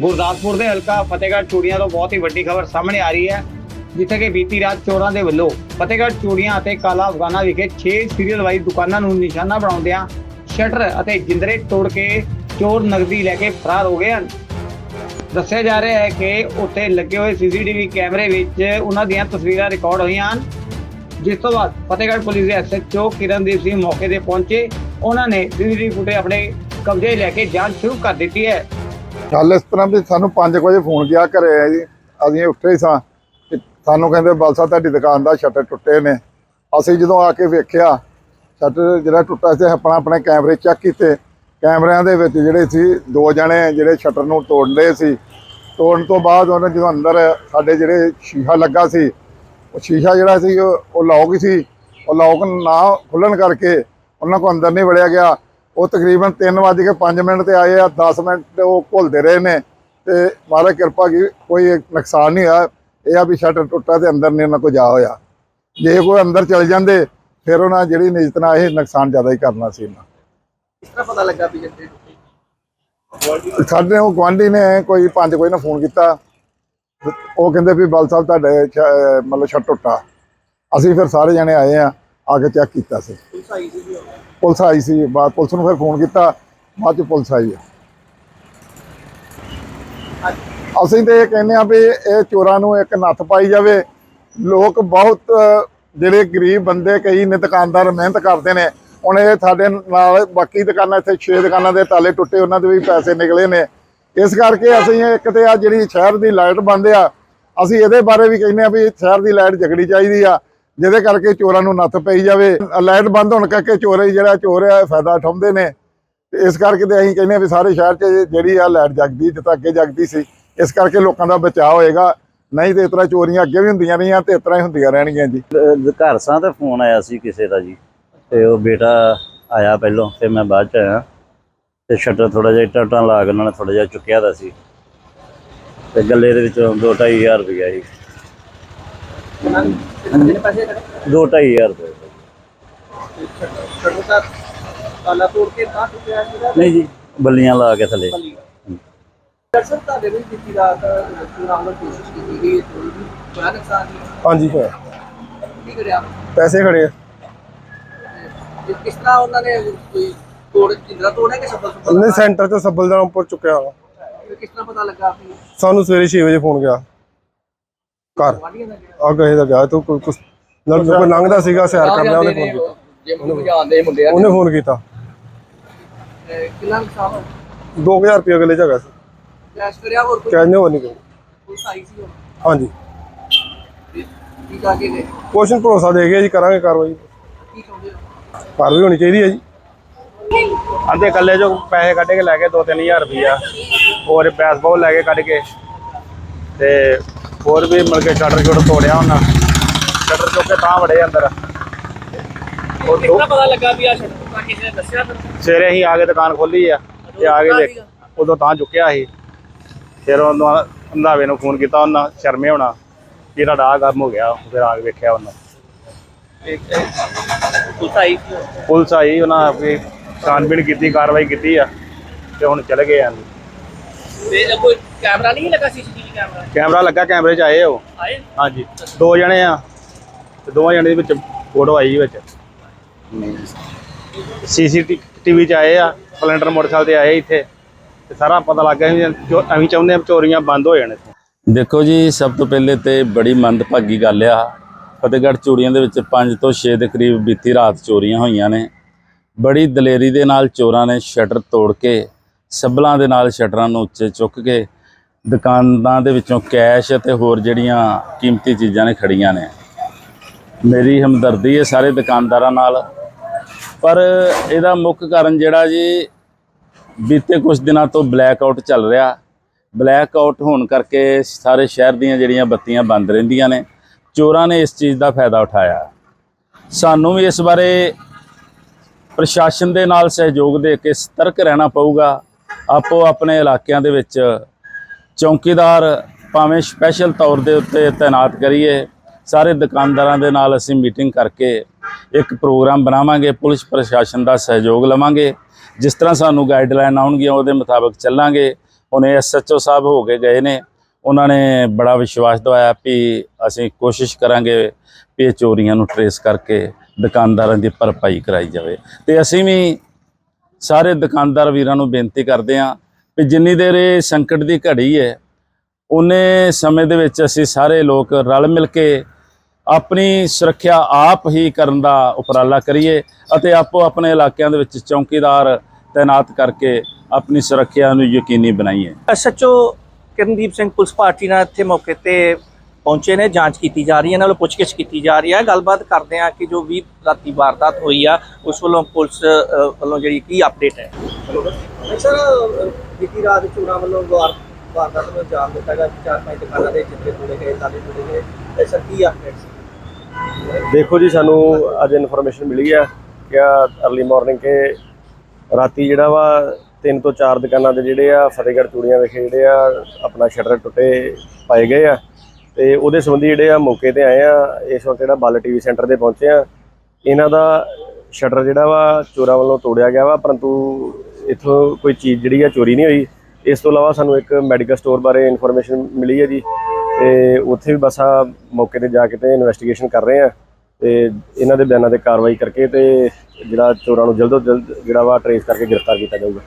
ਗੁਰਦਾਸਪੁਰ ਦੇ ਹਲਕਾ ਫਤਿਹਗੜ੍ਹ ਚੂੜੀਆਂ ਤੋਂ ਬਹੁਤ ਹੀ ਵੱਡੀ ਖਬਰ ਸਾਹਮਣੇ ਆ ਰਹੀ ਹੈ, ਜਿੱਥੇ ਕਿ ਬੀਤੀ ਰਾਤ ਚੋਰਾਂ ਦੇ ਵੱਲੋਂ ਫਤਿਹਗੜ੍ਹ ਚੂੜੀਆਂ ਅਤੇ ਕਾਲਾ ਅਫਗਾਨਾ ਵਿਖੇ 6 ਸੀਰੀਅਲ ਵਾਈਜ਼ ਦੁਕਾਨਾਂ ਨੂੰ ਨਿਸ਼ਾਨਾ ਬਣਾਉਂਦਿਆਂ ਸ਼ਟਰ ਅਤੇ ਜਿੰਦਰੇ ਤੋੜ ਕੇ ਚੋਰ ਨਗਦੀ ਲੈ ਕੇ ਫਰਾਰ ਹੋ ਗਏ ਹਨ। ਦੱਸਿਆ ਜਾ ਰਿਹਾ ਹੈ ਕਿ ਉੱਥੇ ਲੱਗੇ ਹੋਏ ਸੀਸੀਟੀਵੀ ਕੈਮਰੇ ਵਿੱਚ ਉਹਨਾਂ ਦੀਆਂ ਤਸਵੀਰਾਂ ਰਿਕਾਰਡ ਹੋਈਆਂ ਹਨ। ਜਿਸ ਤੋਂ ਬਾਅਦ ਫਤਿਹਗੜ੍ਹ ਪੁਲਿਸ ਦੇ ਐਸਐਚਓ ਕਿਰਨਦੀਪ ਸਿੰਘ ਮੌਕੇ ਤੇ ਪਹੁੰਚੇ। ਉਹਨਾਂ ਨੇ ਸੀਸੀਟੀਵੀ ਫੁਟੇਜ ਆਪਣੇ ਕਬਜ਼ੇ ਲੈ ਕੇ ਜਾਂਚ ਸ਼ੁਰੂ ਕਰ ਦਿੱਤੀ ਹੈ। ਗੱਲ ਇਸ ਤਰ੍ਹਾਂ ਵੀ ਸਾਨੂੰ 5 ਵਜੇ ਫੋਨ ਗਿਆ ਘਰੇ ਆ ਜੀ ਅਸੀਂ ਉੱਠੇ ਹੀ ਸਾਂ। ਤੇ ਸਾਨੂੰ ਕਹਿੰਦੇ ਬਲਸਾ ਤੁਹਾਡੀ ਦੁਕਾਨ ਦਾ ਸ਼ਟਰ ਟੁੱਟੇ ਨੇ। ਅਸੀਂ ਜਦੋਂ ਆ ਕੇ ਵੇਖਿਆ, ਸ਼ਟਰ ਜਿਹੜਾ ਟੁੱਟਾ ਸੀ, ਆਪਣਾ ਆਪਣੇ ਕੈਮਰੇ ਚੈੱਕ ਕੀਤੇ। ਕੈਮਰਿਆਂ ਦੇ ਵਿੱਚ ਜਿਹੜੇ ਸੀ, ਦੋ ਜਣੇ ਜਿਹੜੇ ਸ਼ਟਰ ਨੂੰ ਤੋੜ ਲਏ ਸੀ। ਤੋੜਨ ਤੋਂ ਬਾਅਦ ਉਹਨਾਂ ਜਦੋਂ ਅੰਦਰ ਸਾਡੇ ਜਿਹੜੇ ਸ਼ੀਸ਼ਾ ਲੱਗਾ ਸੀ, ਉਹ ਸ਼ੀਸ਼ਾ ਜਿਹੜਾ ਸੀ, ਉਹ ਉਹ ਲੌਕ ਸੀ। ਉਹ ਲੌਕ ਨਾ ਖੁੱਲਣ ਕਰਕੇ ਉਹਨਾਂ ਕੋ ਅੰਦਰ ਨਹੀਂ ਵੜਿਆ ਗਿਆ। ਉਹ ਤਕਰੀਬਨ 3:05 ਮਿੰਟ ਤੇ ਆਏ ਆ 10 ਮਿੰਟ ਉਹ ਘੁਲਦੇ ਰਹੇ ਨੇ। ਤੇ ਮਹਾਰਾਜ ਕਿਰਪਾ ਕੀ ਕੋਈ ਨੁਕਸਾਨ ਨਹੀਂ ਹੋਇਆ। ਇਹ ਆ ਵੀ ਸ਼ਟਰ ਟੁੱਟਾ ਤੇ ਅੰਦਰ ਨਹੀਂ ਉਹਨਾਂ ਕੋ ਜਾ ਹੋਇਆ। ਜੇ ਕੋਈ ਅੰਦਰ ਚਲ ਜਾਂਦੇ ਫਿਰ ਉਹਨਾਂ ਜਿਹੜੀ ਨਿਜਤ ਨਾਲ ਇਹ ਨੁਕਸਾਨ ਜ਼ਿਆਦਾ ਹੀ ਕਰਨਾ ਸੀ ਇਹਨਾਂ। ਕਿਸ ਤਰ੍ਹਾਂ ਪਤਾ ਲੱਗਾ ਵੀ ਜੱਟੇ ਸਾਡੇ ਉਹ ਗੁਆਂਢੀ ਨੇ ਕੋਈ ਪੰਜ ਕੋਈ ਨੇ ਫੋਨ ਕੀਤਾ। ਉਹ ਕਹਿੰਦੇ ਵੀ ਬਲ ਸਾਹਿਬ ਤੁਹਾਡੇ ਮਤਲਬ ਛੱਟ ਟੁੱਟਾ। ਅਸੀਂ ਫਿਰ ਸਾਰੇ ਜਣੇ ਆਏ ਆ। ਆ ਕੇ ਚੈੱਕ ਕੀਤਾ ਸੀ। ਪੁਲਿਸ ਆਈ ਸੀ ਜੀ ਪੁਲਿਸ ਆਈ ਸੀ ਬਾਅਦ ਪੁਲਿਸ ਨੂੰ ਫਿਰ ਫੋਨ ਕੀਤਾ, ਬਾਅਦ ਚ ਪੁਲਿਸ ਆਈ ਆ। ਅਸੀਂ ਤੇ ਇਹ ਕਹਿੰਦੇ ਆ ਵੀ ਇਹ ਚੋਰਾਂ ਨੂੰ ਇੱਕ ਨੱਥ ਪਾਈ ਜਾਵੇ। ਲੋਕ ਬਹੁਤ, ਜਿਹੜੇ ਗਰੀਬ ਬੰਦੇ ਕਈ ਨੇ ਦੁਕਾਨਦਾਰ ਮਿਹਨਤ ਕਰਦੇ ਨੇ। ਹੁਣ ਇਹ ਸਾਡੇ ਨਾਲ ਬਾਕੀ ਦੁਕਾਨਾਂ, ਇੱਥੇ 6 ਦੁਕਾਨਾਂ ਦੇ ਤਾਲੇ ਟੁੱਟੇ, ਉਹਨਾਂ ਦੇ ਵੀ ਪੈਸੇ ਨਿਕਲੇ ਨੇ। ਇਸ ਕਰਕੇ ਅਸੀਂ ਇੱਕ ਤੇ ਆ ਜਿਹੜੀ ਸ਼ਹਿਰ ਦੀ ਲਾਈਟ ਬੰਦ ਆ, ਅਸੀਂ ਇਹਦੇ ਬਾਰੇ ਵੀ ਕਹਿੰਦੇ ਆ ਵੀ ਸ਼ਹਿਰ ਦੀ ਲਾਈਟ ਜਗੜੀ ਚਾਹੀਦੀ ਆ। ਜਿਹਦੇ ਕਰਕੇ ਚੋਰਾਂ ਨੂੰ ਨੱਥ ਪਈ ਜਾਵੇ। ਲਾਈਟ ਬੰਦ ਹੋਣ ਕਰਕੇ ਚੋਰ ਜਿਹੜਾ ਚੋਰ ਆ, ਫਾਇਦਾ ਉਠਾਉਂਦੇ ਨੇ। ਇਸ ਕਰਕੇ ਤੇ ਅਸੀਂ ਕਹਿੰਦੇ ਆ ਵੀ ਸਾਰੇ ਸ਼ਹਿਰ 'ਚ ਜਿਹੜੀ ਆ ਲਾਈਟ ਜਗਦੀ ਜਿੱਦਾਂ ਅੱਗੇ ਜਗਦੀ ਸੀ, ਇਸ ਕਰਕੇ ਲੋਕਾਂ ਦਾ ਬਚਾਅ ਹੋਏਗਾ। ਨਹੀਂ ਤੇ ਇਸ ਚੋਰੀਆਂ ਅੱਗੇ ਵੀ ਹੁੰਦੀਆਂ ਰਹੀਆਂ ਤੇ ਇਸ ਹੀ ਹੁੰਦੀਆਂ ਰਹਿਣਗੀਆਂ ਜੀ। ਘਰ ਸਾਂ ਤੇ ਫੋਨ ਆਇਆ ਸੀ ਕਿਸੇ ਦਾ ਜੀ। ਤੇ ਉਹ ਬੇਟਾ ਆਇਆ ਪਹਿਲੋਂ ਤੇ ਮੈਂ ਬਾਅਦ ਚ ਆਇਆ। ਤੇ ਸ਼ਟਰ ਥੋੜਾ ਜਿਹਾ ਇੱਟਾਂ ਲਾ ਕੇ ਉਹਨਾਂ ਨੇ ਥੋੜਾ ਜਿਹਾ ਚੁੱਕਿਆ ਦਾ ਸੀ। ਤੇ ਗੱਲੇ ਦੇ ਵਿੱਚੋਂ 2-2500 ਰੁਪਇਆ ਸੀ ਉਹਨਾਂ ਨੇ ਕਿੰਨੇ ਪੈਸੇ ਖੜੇ 2-2500 ਰੁਪਏ। ਸ਼ਟਰ ਦਾ ਤਾਲਾ ਤੋੜ ਕੇ ਤਾਂ ਟੁੱਟਿਆ ਸੀਗਾ? ਨਹੀਂ ਜੀ ਬੱਲੀਆਂ ਲਾ ਕੇ ਥੱਲੇ। ਬੱਲੀ ਤੁਹਾਡੇ ਵੀ ਬੀਤੀ ਰਾਤ ਦੀ ਕੋਸ਼ਿਸ਼ ਕੀਤੀ ਗਈ ਚੋਰੀ ਦੀ ਬੜਾ ਨੁਕਸਾਨ ਜੀ ਹਾਂਜੀ ਹੋਇਆ। ਕੀ ਕਰਿਆ? ਪੈਸੇ ਖੜੇ ਆ। ਤੇ ਕਿਸ ਤਰ੍ਹਾਂ ਉਹਨਾਂ ਨੇ ਕੋਈ ਤੋੜ ਜਿੰਦਰਾ ਤੋੜਿਆ ਕਿ ਸੱਬਲ ਸੁੱਬਲ ਉਹਨੇ ਸੈਂਟਰ ਤੇ ਸੱਬਲ ਦਾ ਉੱਪਰ ਚੁੱਕਿਆ। ਵਾ। ਤੇ ਕਿਸ ਤਰ੍ਹਾਂ ਪਤਾ ਲੱਗਾ ਵੀ ਸਾਨੂੰ ਸਵੇਰੇ 6 ਵਜੇ ਫੋਨ ਗਿਆ। ਘਰ। ਆ ਗਏ ਦਾ ਗਿਆ ਤੂੰ ਕੋਈ ਕੁਛ ਲੜ ਕੋਈ ਲੰਘਦਾ ਸੀਗਾ ਸੈਰ ਕਰਦਾ ਉਹਨੇ ਫੋਨ ਕੀਤਾ। ਜਿਮ ਨੂੰ ਜਾਣਦੇ ਮੁੰਡੇ ਆ ਉਹਨੇ ਫੋਨ ਕੀਤਾ। ਕਿੰਨਾ ਨੁਕਸਾਨ ਹੋਇਆ? 2000 ਰੁਪਏ ਅਗਲੇ ਜਗ੍ਹਾ ਸੀ। ਕੈਸ਼ ਕਰਿਆ ਹੋਰ ਕੋਈ? ਕਹਿੰਦੇ ਹੋ ਨਹੀਂ ਗਏ ਪੁਲਿਸ ਆਈ ਸੀ ਹੋਰ ਹਾਂਜੀ। ਤੇ ਕੀ ਕਾ ਕੇ ਗਏ ਕੁਐਸਚਨ ਭਰੋਸਾ ਦੇ ਗਿਆ ਜੀ ਕਰਾਂਗੇ ਕਾਰਵਾਈ। ਕੀ ਚਾਹੁੰਦੇ ਹੋ? ਕਾਰਵਾਈ ਹੋਣੀ ਚਾਹੀਦੀ ਹੈ ਜੀ। ਅੱਧੇ ਕੱਲੇ ਜੋ ਪੈਸੇ ਕੱਢ ਕੇ ਲੈ ਗਏ 2-3000 ਰੁਪਈਆ ਹੋਰ ਬੈਸਬਾਲ ਲੈ ਕੇ ਕੱਢ ਕੇ। ਤੇ ਹੋਰ ਵੀ ਮਿਲ ਕੇ ਸ਼ਟਰ ਸ਼ੁਟਰ ਤੋੜਿਆ ਉਹਨਾਂ। ਸ਼ਟਰ ਚੁੱਕ ਕੇ ਤਾਂ ਵੜੇ ਅੰਦਰ। ਉਹ ਦੋ- ਕਿੰਨਾ ਪਤਾ ਲੱਗਾ ਵੀ ਆ ਸ਼ਟਰ ਟੁੱਟਾ ਕਿਸੇ ਨੇ ਦੱਸਿਆ ਤੁਹਾਨੂੰ ਸਵੇਰੇ ਅਸੀਂ ਆ ਕੇ ਦੁਕਾਨ ਖੋਲੀ ਆ ਤੇ ਆ ਕੇ ਦੇਖ ਉਦੋਂ ਤਾਂ ਚੁੱਕਿਆ ਸੀ। ਫਿਰ ਉਹਨਾਂ ਅੰਧਾਵੇ ਨੂੰ ਫੋਨ ਕੀਤਾ ਉਹਨਾਂ ਸ਼ਰਮੇ ਹੋਣਾ ਵੀ ਤੁਹਾਡਾ ਆਹ ਕੰਮ ਹੋ ਗਿਆ ਫਿਰ ਆ ਕੇ ਵੇਖਿਆ ਉਹਨਾਂ। ਪੁਲਿਸ ਆਈ। ਪੁਲਿਸ ਆਈ ਉਹਨਾਂ ਆਪਣੀ ਛਾਣਬੀਣ ਕੀਤੀ ਕਾਰਵਾਈ ਕੀਤੀ ਆ ਤੇ ਹੁਣ ਚਲੇ ਗਏ ਆ। ਤੇ ਇਹ ਕੋਈ ਕੈਮਰਾ ਨਹੀਂ ਲੱਗਾ ਸੀਸੀਟੀਵੀ ਕੈਮਰਾ? ਕੈਮਰਾ ਲੱਗਾ ਕੈਮਰੇ 'ਚ ਆਏ ਉਹ। ਆਏ? ਹਾਂਜੀ। ਦੋ ਜਣੇ ਆ। ਤੇ ਦੋਵਾਂ ਜਣੇ ਦੇ ਵਿੱਚ ਫੋਟੋ ਆਈ ਵਿੱਚ। ਸੀਸੀਟੀਵੀ 'ਚ ਆਏ ਆ ਸਪਲੈਂਡਰ ਮੋਟਰਸਾਈਕਲ ਤੇ ਆਏ ਇੱਥੇ। ਤੇ ਸਾਰਾ ਪਤਾ ਲੱਗ ਗਿਆ ਵੀ ਜੋ ਅਸੀਂ ਚਾਹੁੰਦੇ ਆ ਵੀ ਚੋਰੀਆਂ ਬੰਦ ਹੋ ਜਾਣ ਇੱਥੋਂ। ਦੇਖੋ ਜੀ ਸਭ ਤੋਂ ਪਹਿਲੇ ਤੇ ਬੜੀ ਮੰਦਭਾਗੀ ਗੱਲ ਆ। ਫਤਿਹਗੜ੍ਹ ਚੂੜੀਆਂ ਦੇ ਵਿੱਚ 5 ਤੋਂ 6 ਦੇ ਕਰੀਬ ਬੀਤੀ ਰਾਤ ਚੋਰੀਆਂ ਹੋਈਆਂ ਨੇ। ਬੜੀ ਦਲੇਰੀ ਦੇ ਨਾਲ ਚੋਰਾਂ ਨੇ ਸ਼ਟਰ ਤੋੜ ਕੇ ਸੱਬਲਾਂ ਦੇ ਨਾਲ ਸ਼ਟਰਾਂ ਨੂੰ ਉੱਚੇ ਚੁੱਕ ਕੇ ਦੁਕਾਨਾਂ ਦੇ ਵਿੱਚੋਂ ਕੈਸ਼ ਅਤੇ ਹੋਰ ਜਿਹੜੀਆਂ ਕੀਮਤੀ ਚੀਜ਼ਾਂ ਨੇ ਖੜੀਆਂ ਨੇ। ਮੇਰੀ ਹਮਦਰਦੀ ਹੈ ਸਾਰੇ ਦੁਕਾਨਦਾਰਾਂ ਨਾਲ। ਪਰ ਇਹਦਾ ਮੁੱਖ ਕਾਰਨ ਜਿਹੜਾ ਜੀ, ਬੀਤੇ ਕੁਝ ਦਿਨਾਂ ਤੋਂ ਬਲੈਕ ਆਊਟ ਚੱਲ ਰਿਹਾ। ਬਲੈਕ ਆਊਟ ਹੋਣ ਕਰਕੇ ਸਾਰੇ ਸ਼ਹਿਰ ਦੀਆਂ ਜਿਹੜੀਆਂ ਬੱਤੀਆਂ ਬੰਦ ਰਹਿੰਦੀਆਂ ਨੇ, ਚੋਰਾਂ ਨੇ ਇਸ ਚੀਜ਼ ਦਾ ਫਾਇਦਾ ਉਠਾਇਆ। ਸਾਨੂੰ ਵੀ ਇਸ ਬਾਰੇ ਪ੍ਰਸ਼ਾਸਨ ਦੇ ਨਾਲ ਸਹਿਯੋਗ ਦੇ ਕੇ ਸਤਰਕ ਰਹਿਣਾ ਪਊਗਾ। ਆਪੋ ਆਪਣੇ ਇਲਾਕਿਆਂ ਦੇ ਵਿੱਚ ਚੌਕੀਦਾਰ ਭਾਵੇਂ ਸਪੈਸ਼ਲ ਤੌਰ ਦੇ ਉੱਤੇ ਤਾਇਨਾਤ ਕਰੀਏ, ਸਾਰੇ ਦੁਕਾਨਦਾਰਾਂ ਦੇ ਨਾਲ ਅਸੀਂ ਮੀਟਿੰਗ ਕਰਕੇ ਇੱਕ ਪ੍ਰੋਗਰਾਮ ਬਣਾਵਾਂਗੇ, ਪੁਲਿਸ ਪ੍ਰਸ਼ਾਸਨ ਦਾ ਸਹਿਯੋਗ ਲਵਾਂਗੇ। ਜਿਸ ਤਰ੍ਹਾਂ ਸਾਨੂੰ ਗਾਈਡਲਾਈਨ ਆਉਣਗੀਆਂ, ਉਹਦੇ ਮੁਤਾਬਕ ਚੱਲਾਂਗੇ। ਹੁਣ ਐਸਐਚਓ ਸਾਹਿਬ ਹੋ ਕੇ ਗਏ ਨੇ, ਉਹਨਾਂ ਨੇ ਬੜਾ ਵਿਸ਼ਵਾਸ ਦਵਾਇਆ ਵੀ ਅਸੀਂ ਕੋਸ਼ਿਸ਼ ਕਰਾਂਗੇ ਵੀ ਇਹ ਚੋਰੀਆਂ ਨੂੰ ਟਰੇਸ ਕਰਕੇ ਦੁਕਾਨਦਾਰਾਂ ਦੀ ਭਰਪਾਈ ਕਰਾਈ ਜਾਵੇ। ਤੇ ਅਸੀਂ ਵੀ ਸਾਰੇ ਦੁਕਾਨਦਾਰ ਵੀਰਾਂ ਨੂੰ ਬੇਨਤੀ ਕਰਦੇ ਹਾਂ ਵੀ ਜਿੰਨੀ ਦੇਰ ਇਹ ਸੰਕਟ ਦੀ ਘੜੀ ਹੈ, ਉਹਨੇ ਸਮੇਂ ਦੇ ਵਿੱਚ ਅਸੀਂ ਸਾਰੇ ਲੋਕ ਰਲ ਮਿਲ ਕੇ ਆਪਣੀ ਸੁਰੱਖਿਆ ਆਪ ਹੀ ਕਰਨ ਦਾ ਉਪਰਾਲਾ ਕਰੀਏ ਅਤੇ ਆਪੋ ਆਪਣੇ ਇਲਾਕਿਆਂ ਦੇ ਵਿੱਚ ਚੌਕੀਦਾਰ ਤਾਇਨਾਤ ਕਰਕੇ ਆਪਣੀ ਸੁਰੱਖਿਆ ਨੂੰ ਯਕੀਨੀ ਬਣਾਈਏ। SHO Kirandeep Singh police party ਨਾਲ ਇੱਥੇ ਮੌਕੇ ਤੇ ਪਹੁੰਚੇ ਨੇ ਜਾਂਚ ਕੀਤੀ ਜਾ ਰਹੀ ਹੈ ਇਹਨਾਂ ਵੱਲੋਂ ਪੁੱਛਗਿੱਛ ਕੀਤੀ ਜਾ ਰਹੀ ਹੈ। ਗੱਲਬਾਤ ਕਰਦੇ ਆ ਕਿ ਜੋ 20 ਰਾਤੀ ਵਾਰਦਾਤ ਹੋਈ ਆ ਉਸ ਵੱਲੋਂ ਪੁਲਿਸ ਵੱਲੋਂ ਜਿਹੜੀ ਕੀ ਅਪਡੇਟ ਹੈ? ਸਰ ਬੀਤੀ ਰਾਤ ਚੋਰਾਂ ਵੱਲੋਂ ਵਾਰ ਵਾਰਦਾਤ ਨੂੰ ਅੰਜਾਮ ਦਿੱਤਾ ਗਿਆ ਚਾਰ ਪੰਜ ਦੁਕਾਨਾਂ ਦੇ ਜਿੱਥੇ ਤੋੜੇ ਗਏ ਤਾਲੇ ਤੋੜੇ ਗਏ। ਤੇ ਸਰ ਕੀ ਅਪਡੇਟ ਸੀ? ਦੇਖੋ ਜੀ ਸਾਨੂੰ ਅੱਜ ਇਨਫੋਰਮੇਸ਼ਨ ਮਿਲੀ ਹੈ ਕਿ ਅਰਲੀ ਮਾਰਨਿੰਗ ਕੇ ਰਾਤੀ ਜਿਹੜਾ ਵਾ ਤਿੰਨ ਤੋਂ ਚਾਰ ਦੁਕਾਨਾਂ ਦੇ ਜਿਹੜੇ ਆ ਫਤਿਹਗੜ੍ਹ ਚੂੜੀਆਂ ਵਿਖੇ ਜਿਹੜੇ ਆ ਆਪਣਾ ਸ਼ਟਰ ਟੁੱਟੇ ਪਾਏ ਗਏ ਆ। ਤੇ ਉਹਦੇ ਸੰਬੰਧੀ ਜਿਹੜੇ ਆ ਮੌਕੇ ਤੇ ਆਏ ਆ, ਇਸ ਵਕਤ ਜਿਹੜਾ ਬੱਲ ਟੀਵੀ ਸੈਂਟਰ ਦੇ ਪਹੁੰਚੇ ਆ, ਇਹਨਾਂ ਦਾ ਸ਼ਟਰ ਜਿਹੜਾ ਵਾ ਚੋਰਾਂ ਵੱਲੋਂ ਤੋੜਿਆ ਗਿਆ ਵਾ, ਪਰੰਤੂ ਇੱਥੋਂ ਕੋਈ ਚੀਜ਼ ਜਿਹੜੀ ਆ ਚੋਰੀ ਨਹੀਂ ਹੋਈ। ਇਸ ਤੋਂ ਇਲਾਵਾ ਸਾਨੂੰ ਇੱਕ ਮੈਡੀਕਲ ਸਟੋਰ ਬਾਰੇ ਇਨਫੋਰਮੇਸ਼ਨ ਮਿਲੀ ਹੈ ਜੀ ਤੇ ਉੱਥੇ ਵੀ ਬਸ ਆ ਮੌਕੇ ਤੇ ਜਾ ਕੇ ਤੇ ਇਨਵੈਸਟੀਗੇਸ਼ਨ ਕਰ ਰਹੇ ਆ ਤੇ ਇਹਨਾਂ ਦੇ ਬਿਆਨਾਂ ਤੇ ਕਾਰਵਾਈ ਕਰਕੇ ਤੇ ਜਿਹੜਾ ਚੋਰਾਂ ਨੂੰ ਜਲਦ ਤੋਂ ਜਲਦ ਜਿਹੜਾ ਵਾ ਟਰੇਸ ਕਰਕੇ ਗ੍ਰਿਫਤਾਰ ਕੀਤਾ ਜਾਊਗਾ।